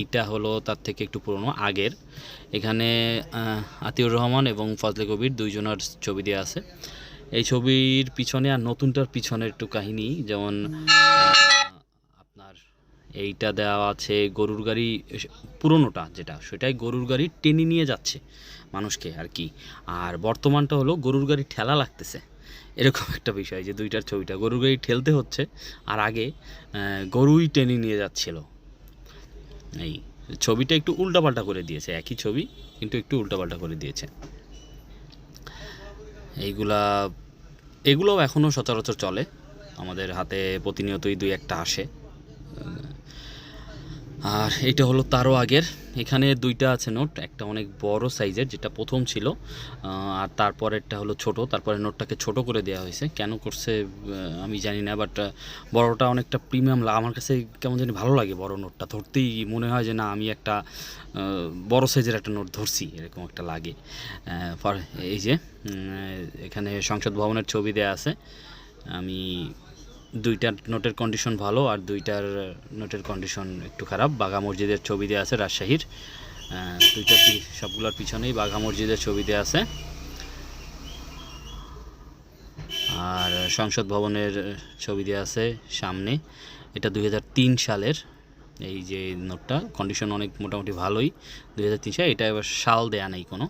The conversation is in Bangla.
এইটা হলো তার থেকে একটু পুরনো, আগের। এখানে আতিউর রহমান এবং ফজলে কবির দুইজনের ছবি দেওয়া আছে। এই ছবির পিছনে আর নতুনটার পিছনে একটু কাহিনী, যেমন আপনার এইটা দেওয়া আছে গরুর গাড়ি, পুরনোটা যেটা, সেটাই গরুর গাড়ি টেনে নিয়ে যাচ্ছে মানুষকে আর কি। আর বর্তমানটা হলো গরুর গাড়ি ঠেলা লাগতেছে। এরকম একটা বিষয় যে দুইটার ছবিটা, গরুর গাড়ি ঠেলতে হচ্ছে, আর আগে গরুই টেনে নিয়ে যাচ্ছিল। এই ছবিটা একটু উল্টাপাল্টা করে দিয়েছে, একই ছবি, কিন্তু একটু উল্টাপাল্টা করে দিয়েছে। এইগুলা, এগুলোও এখনও সচরাচর চলে। আমাদের হাতে প্রতিনিয়তই দুই একটা আসে। আর এটা হলো তারও আগের। এখানে দুইটা আছে নোট, একটা অনেক বড় সাইজের, যেটা প্রথম ছিল আর তারপরেরটা হলো ছোট। তারপরে নোটটাকে ছোট করে দেওয়া হয়েছে। কেন করছে আমি জানি না বাট বড়টা অনেকটা প্রিমিয়াম আমার কাছে কেমন জানি ভালো লাগে বড় নোটটা। ধরতেই মনে হয় যে না, আমি একটা বড় সাইজের একটা নোট ধরছি, এরকম একটা লাগে। এই যে এখানে সংসদ ভবনের ছবি দেয়া আছে। আমি দুইটার নোটের কন্ডিশন ভালো আর দুইটার নোটের কন্ডিশন একটু খারাপ। বাঘা মসজিদের ছবি দেওয়া আছে রাজশাহীর। দুইটা সবগুলোর পিছনেই বাঘা মসজিদের ছবি দেওয়া আছে। আর সংসদ ভবনের ছবি দেওয়া আছে সামনে। এটা দু হাজার তিন সালের এই যে নোটটা। কন্ডিশন অনেক মোটামুটি ভালোই। দুই সালে এটা এবার সাল দেয়া নেই কোনো।